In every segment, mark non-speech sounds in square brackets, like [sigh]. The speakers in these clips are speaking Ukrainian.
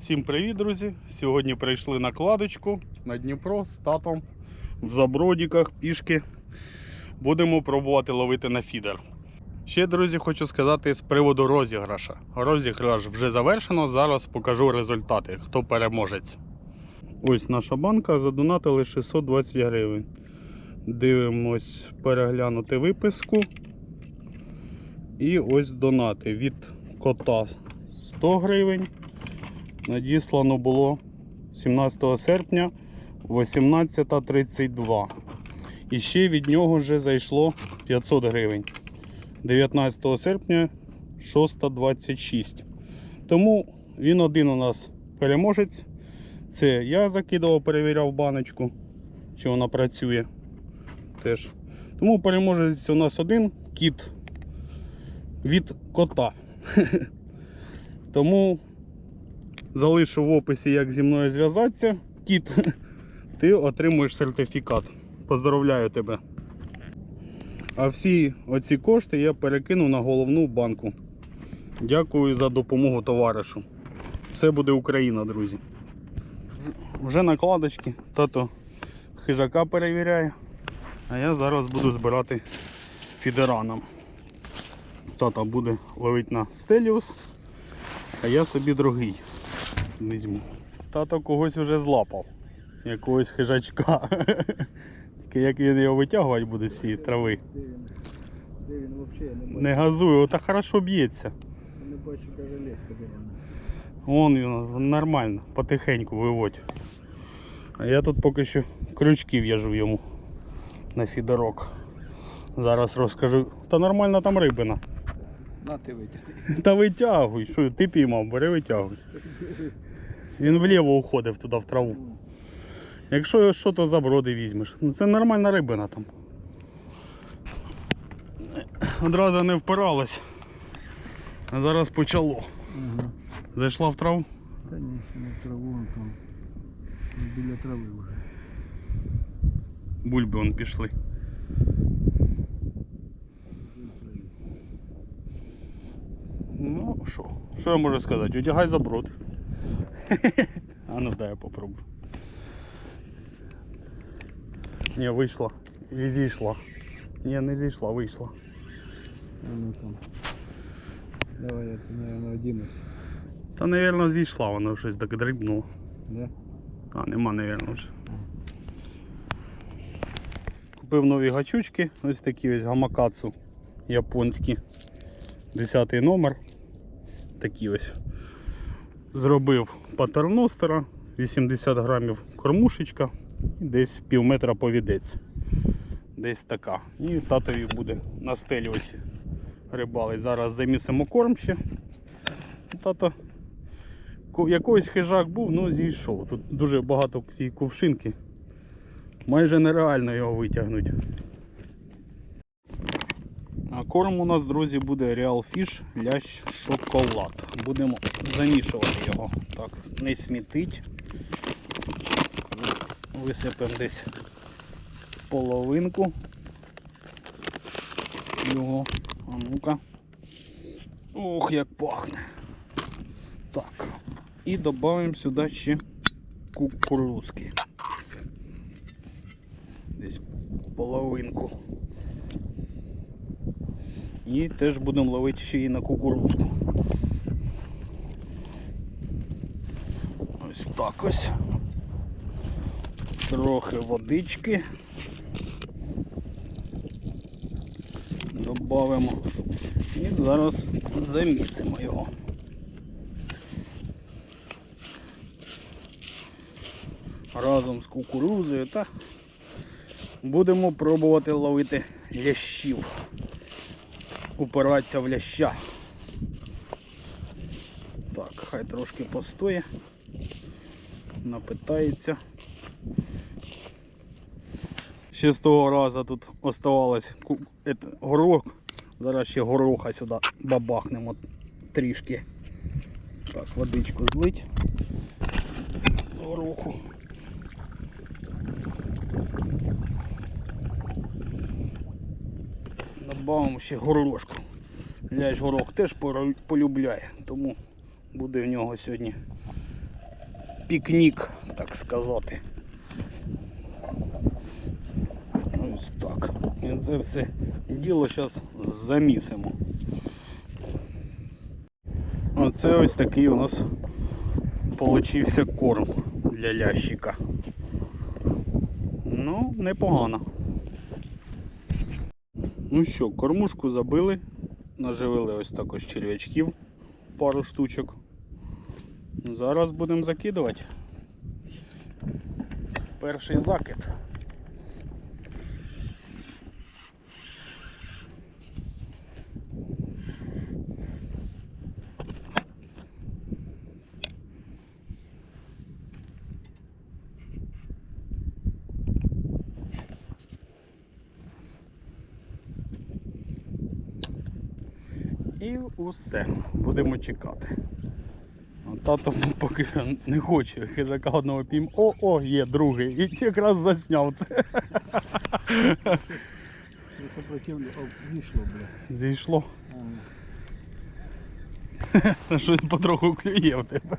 Всім привіт, друзі! Сьогодні прийшли на кладочку на Дніпро з татом в забродіках пішки. Будемо пробувати ловити на фідер. Ще, друзі, хочу сказати з приводу розіграша. Розіграш вже завершено. Зараз покажу результати, хто переможець. Ось наша банка задонатили 620 гривень. Дивимось переглянути виписку. І ось донати від кота 100 гривень. Надіслано було 17 серпня 18.32. І ще від нього вже зайшло 500 гривень. 19 серпня 6.26. Тому він один у нас переможець. Це я закидував, перевіряв баночку, чи вона працює. Теж. Тому переможець у нас один кіт від кота. [laughs] Тому залишу в описі, як зі мною зв'язатися. Кіт, [laughs] ти отримуєш сертифікат. Поздравляю тебе. А всі оці кошти я перекину на головну банку. Дякую за допомогу товаришу. Все буде Україна, друзі. Вже накладочки, тато хижака перевіряє. А я зараз буду збирати фідераном. Тата буде ловити на стеліус, а я собі другий візьму. Тато когось вже злапав. Якогось хижачка. [laughs] Тільки як він його витягувати буде з цієї трави. Де він? Взагалі не. Не газує, ота хорошо б'ється. Не бачу навіть леска, де вона. Вон він нормально, потихеньку виводь. А я тут поки що крючки в'яжу йому на фідерок. Зараз розкажу. Та нормальна там рибина. На ти витягни. Та витягуй, що ти піймав, бери витягуй. Він вліво уходив туди в траву. Якщо що, то заброди візьмеш. Ну це нормальна рибина там. Одразу не впиралась. А зараз почало. Ага. Зайшла в траву. Та ні, не в траву, а там. Біля трави вже. Бульби вон пішли. Ну, що? Що я можу сказати? Одягай заброд. А ну дай я попробую. Ні, вийшла. І зійшла. Ні, не зійшла, вийшла. А ну там. Давай я тут, наверное, одінусь. Та, мабуть, зійшла, вона щось так дрібнула. Да? А, нема, мабуть, вже. Купив нові гачучки, ось такі ось гамакацу японські. 10 номер. Такі ось. Зробив патерностера, 80 грамів кормушечка і десь пів метра повідець. Десь така. І татові буде на стелі ось рибалить. Зараз замісимо корм ще. Тато якийсь хижак був, ну зійшов. Тут дуже багато цієї кувшинки. Майже нереально його витягнути. А корм у нас, друзі, буде Real Fish лящ шоколад. Будемо замішувати його. Так, не смітить. Висипемо десь половинку. Його. А ну-ка. Ох, як пахне. Так. І додаємо сюди ще кукурузки. Десь половинку. І теж будемо ловити ще і на кукурузку. Ось так ось. Трохи водички. Добавимо. І зараз замісимо його. разом з кукурузою та будемо пробувати ловити лящів. Упиратися в ляща. Так, хай трошки постоє, напитається. Ще з того разу тут оставалось горох. Зараз ще гороха сюди бабахнемо трішки. Так, водичку злить з гороху. Добавимо ще горошку. Ляж горох теж полюбляє, тому буде в нього сьогодні пікнік, так сказати. Ось так. І це все діло зараз замісимо. Оце ось такий у нас получився корм для лящика. Ну, непогано. Ну що, кормушку забили, наживили ось також черв'ячків, пару штучок. Зараз будемо закидувати. Перший закид. І усе. Будемо чекати. Тато поки не хоче хижака одного пім. О, о, є другий. І якраз засняв це. Зійшло, бля. Зійшло. Щось потроху клює в тебе.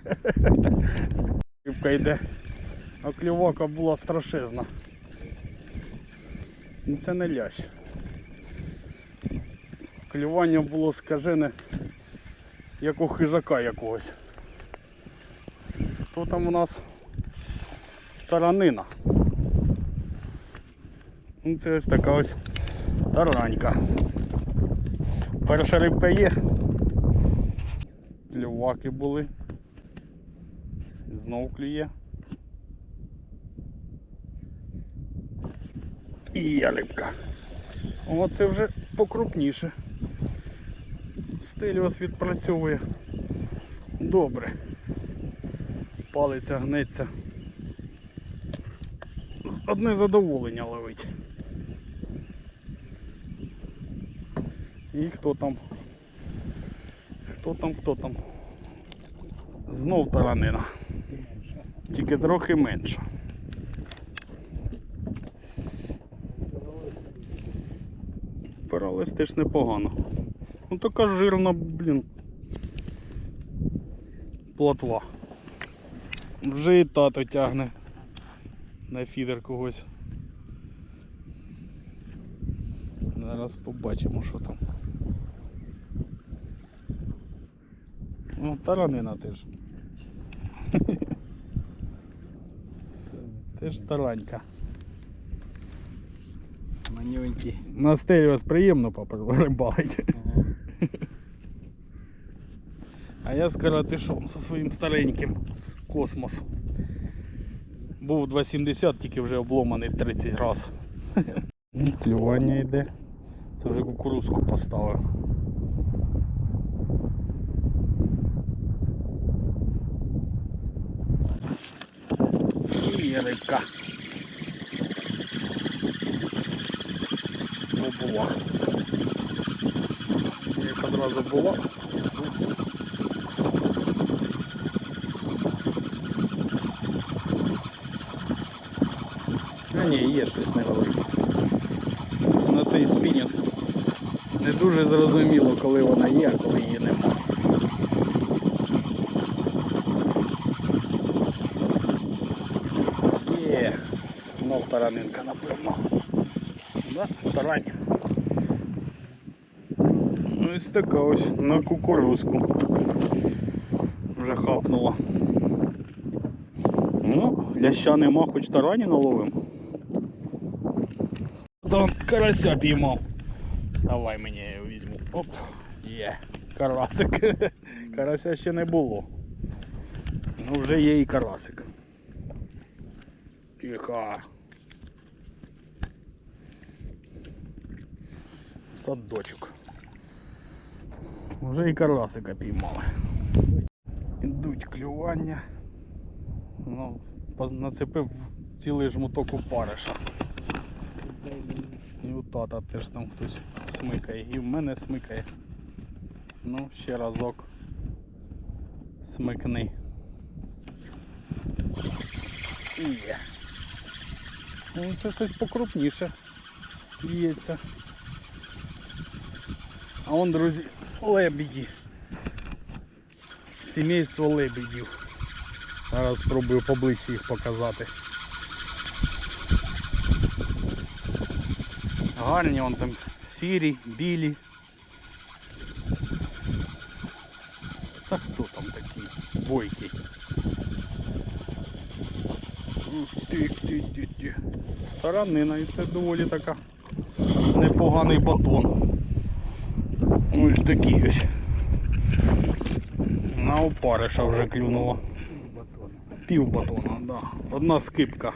Рибка йде. А клювака була страшезна. Ну, Це не лящ. Клювання було скажене, як у хижака якогось. Хто там у нас таранина? Ну, Це ось така ось таранька. Перша рибка є. Клюваки були. Знов клює. І є рибка. О, це вже покрупніше. Стеліос відпрацьовує. Добре. Палиця гнеться. Одне задоволення ловить. І хто там? Хто там, хто там? Знов таранина. Тільки трохи менша. Пирались теж непогано. Ну така жирна, блін. Плотва. Вже і тато тягне на фідер когось. Зараз побачимо, що там. Ну, таранина теж. [laughs] Теж таранька. Манюнький. На стереос приємно папа [laughs] рибалить. Ага. А я з каратишом зі своїм стареньким космос. Був 2,70, тільки вже обломаний 30 разів. [laughs] Клювання йде. Це вже кукурузку поставив. І є рибка. О, була. Як одразу була. А ні, є щось. На цей спінінг не дуже зрозуміло, коли вона є, а коли її нема. Є, знов таранинка, напевно. Да, тарань. Ну, Ось така ось на кукурузку. Вже хапнула. Ну, ляща нема, хоч тарані наловим. Там [laughs] карася піймав. Давай мені я його візьму. Оп. Є. Карасик. Карася ще не було. Ну вже є і карасик. Тихо. Садочок. Вже і карасика піймали. Ідуть клювання. Ну, нацепив цілий жмуток опариша. І у тата теж там хтось смикає. І в мене смикає. Ну, ще разок. Смикни. І є. Ну, це щось покрупніше. Б'ється. А он, друзі, лебеді. Сімейство лебедів. Зараз спробую поближче їх показати. Гарні вон там сірі, білі. Та хто там такий? Бойкий. Таранина і це доволі така непоганий батон. Ось такий ось. На опариша вже клюнуло. Пів батона, да. Одна скипка.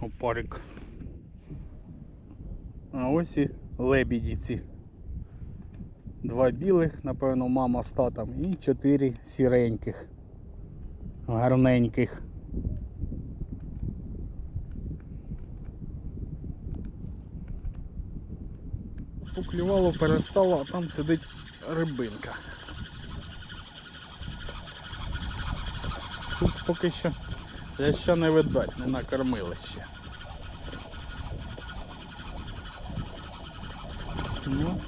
Опарик. А ось і лебіді ці. Два білих, напевно, мама з татом, і чотири сіреньких. Гарненьких. Поклювало, перестало, а там сидить рибинка. Тут поки що я ще не видать, не накормили ще. Ну.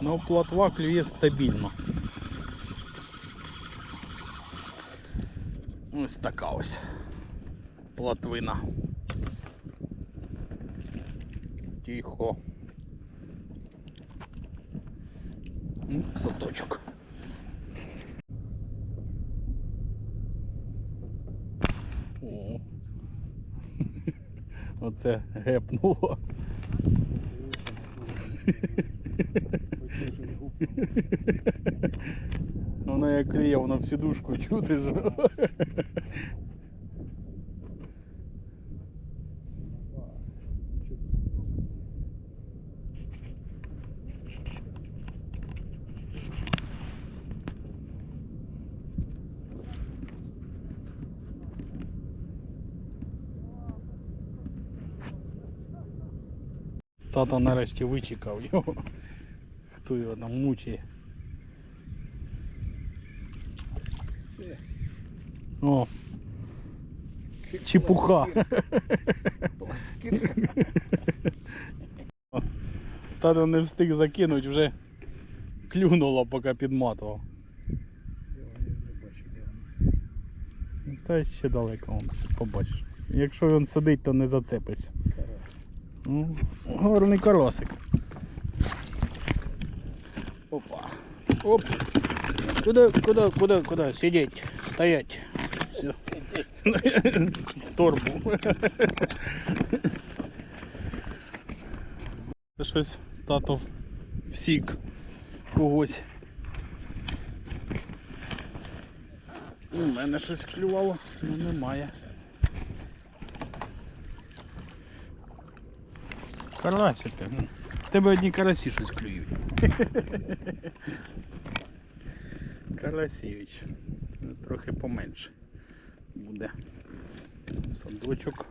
Ну, плотва клює стабільно. Ось така ось плотвина. Тихо. Ну, Садочок. О. Оце гепнуло. Воно як кліє, воно в сідушку чути ж. Тато нарешті вичекав його. Хто його там мучає. О. Чепуха. Тато не встиг закинуть, вже клюнуло, поки підматував. Та ще далеко побачиш. Якщо він сидить, то не зацепиться. Ну, гарний карасик. Опа. Оп. Куда, куда, куда, куда? Сидеть. Стоять. Все. [laughs] Торбу. Щось тато всік когось. У мене щось клювало, ну немає. Карасики. ну. В тебе одні карасі щось клюють. [laughs] Карасівич. Трохи поменше буде. Садочок.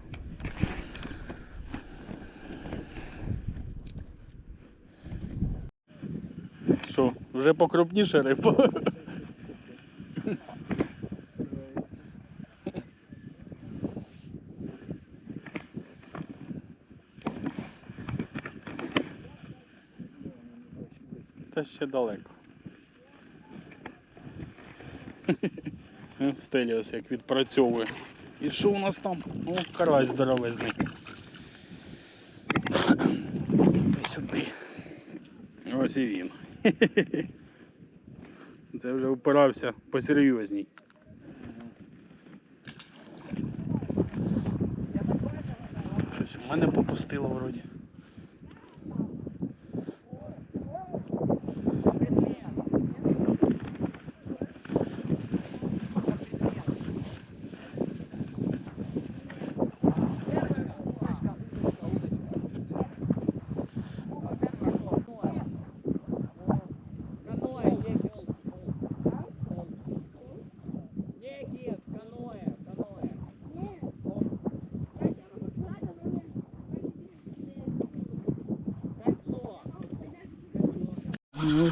Що, вже покрупніше риба? Ще далеко. [laughs] Стеліос як відпрацьовує. І що у нас там? О, карась здоровезний. Сюди. Ось і він. [laughs] Це вже впирався посерйозній. Щось у мене попустило вроді.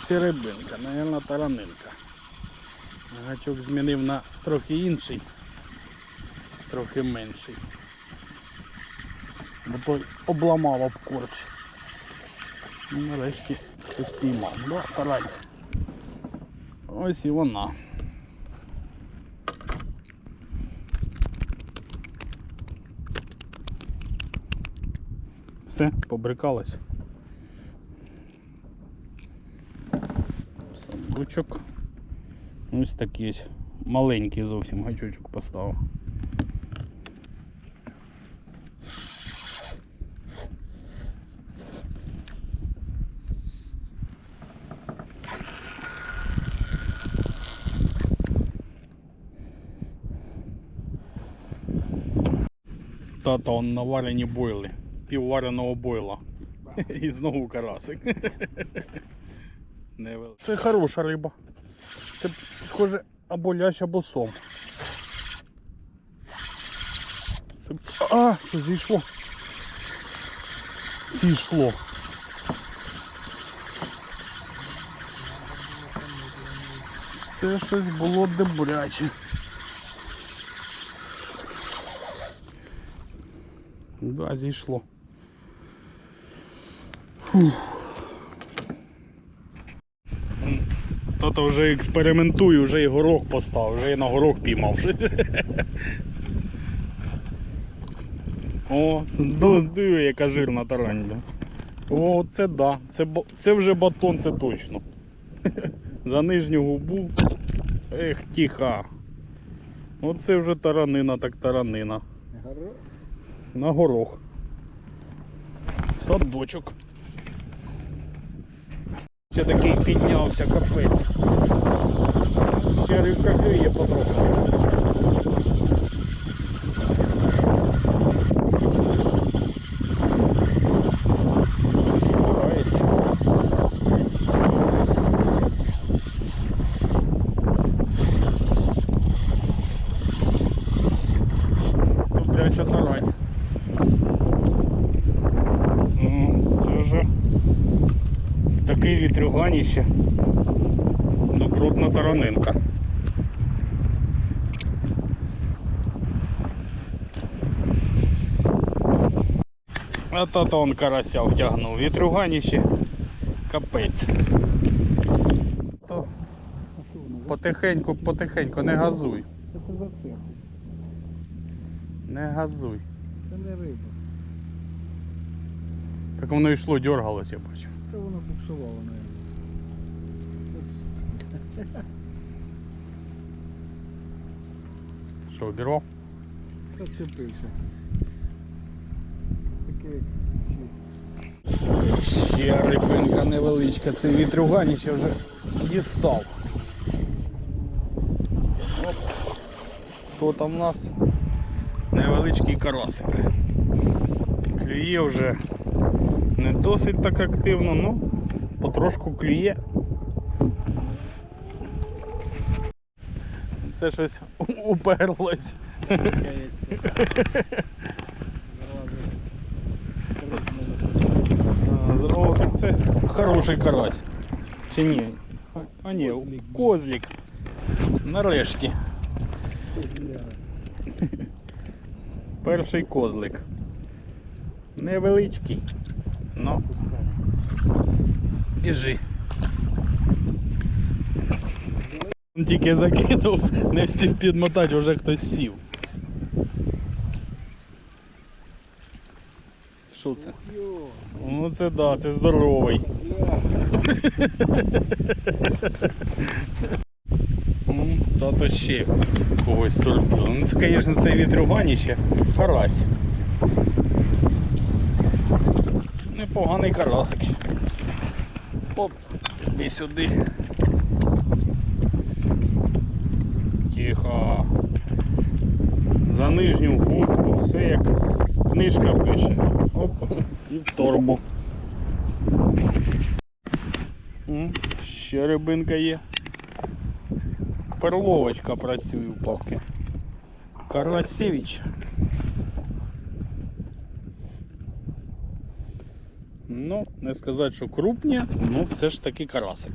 Ну, сіребинка, напевно, таранинка. Гачок змінив на трохи інший, трохи менший. Бо той обламав об корч. Ну, нарешті Щось піймав. Да, тарань. Ось і вона. Все, побрикалась. Садочок. Ось такий маленький зовсім гачочок поставив. Тата он наварені бойли. Піввареного бойла. [laughs] І знову карасик. [laughs] Невел- Це хороша риба. Це схоже або лящ, або сом. Це... А, що зійшло? Зійшло. Це щось було добряче. Да, зійшло. Хто-то вже експериментує, вже і горох поставив, вже і на горох піймав. О, ну, диви, яка жирна таранда. О, це да. Це, це вже батон, це точно. [laughs] За нижню губу. Ех, тиха. Оце вже таранина, так таранина. На горох. В садочок. Ще такий піднявся капець. Ще рибка є потроху. Збирається. Добряча тарань. Ну, це вже в такий вітрюганіще. Ну, крупна таранинка. А то он карася втягнув. Вітрюганіще. Капець. То потихеньку, потихеньку, не газуй. Це за цех? Не газуй. Це не риба. Так воно йшло, дергалось, я бачу. Це воно буксувало, мабуть. Що, обірвав? Зацепився. Ще рибинка невеличка, це вітрюганіще вже дістав. Оп. Хто там у нас? Невеличкий карасик. Клює вже не досить так активно, ну потрошку клює. Це щось уперлось. Здорово, так це хороший карась. Чи ні? А- ні, козлик. Нарешті. Перший козлик. Невеличкий. Ну, біжи. Він Тільки закинув, не встиг підмотати, вже хтось сів. Що це? Ну це да, це здоровий. Тато ще когось сорбив. Ну це, звісно, це вітрюганіще. Карась. Непоганий карасик. Оп, іди сюди. Тихо. За нижню губку, все як книжка пише. Оп, і в торбу. Ще рибинка є. Перловочка працює у папки. Карасевич. Ну, не сказати, що крупні, ну все ж таки карасик.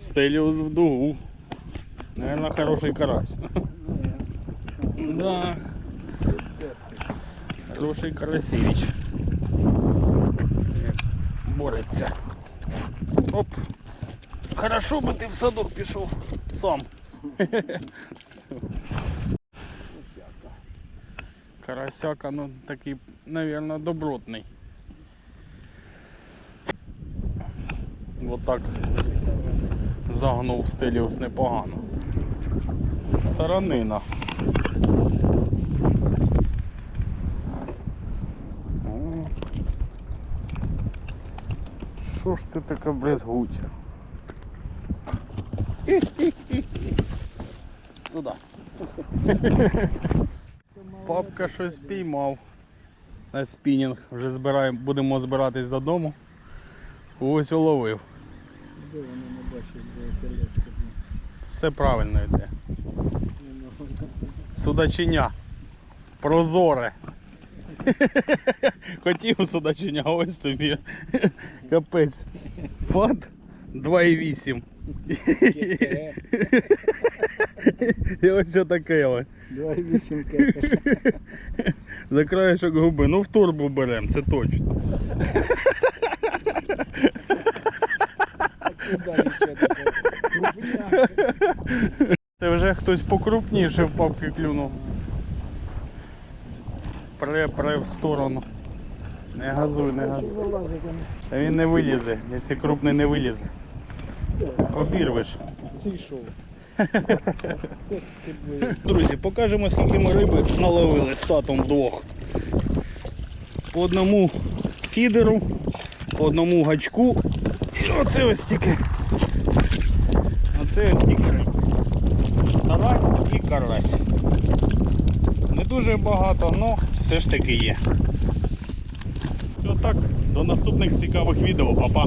Стеліус в дугу. Наверное, хороший карась. Да, хороший карасевич. бореться. Оп. Хорошо би ти в садок пішов сам. Карасяка, ну такий, наверное, добротний. Вот так загнув стеліус непогано. Таранина. Що ж ти така брезгуча? Туда. Папка щось піймав на спінінг. Вже збираємо, будемо збиратись додому. Ось уловив. Де вони не бачать, де колеска? Все правильно йде. Судачиня. Прозоре. [laughs] Хотів судачиня, ось тобі. Капець. Фат 2,8. І ось таке ось. Два і вісім кепе. За краєшок губи. Ну в турбу беремо, це точно. Куди ще таке? Крупня. Це вже хтось покрупніше в папки клюнув. Пре, пре в сторону. Не газуй, не газуй. Він. Та він не вилізе, якщо крупний не вилізе. Обірвеш. Друзі, покажемо, скільки ми риби наловили з татом вдвох. По одному фідеру, по одному гачку. І оце ось тільки. Оце ось тільки. Тарань і карась. Не дуже багато, але все ж таки є. Отак, до наступних цікавих відео, Па-па.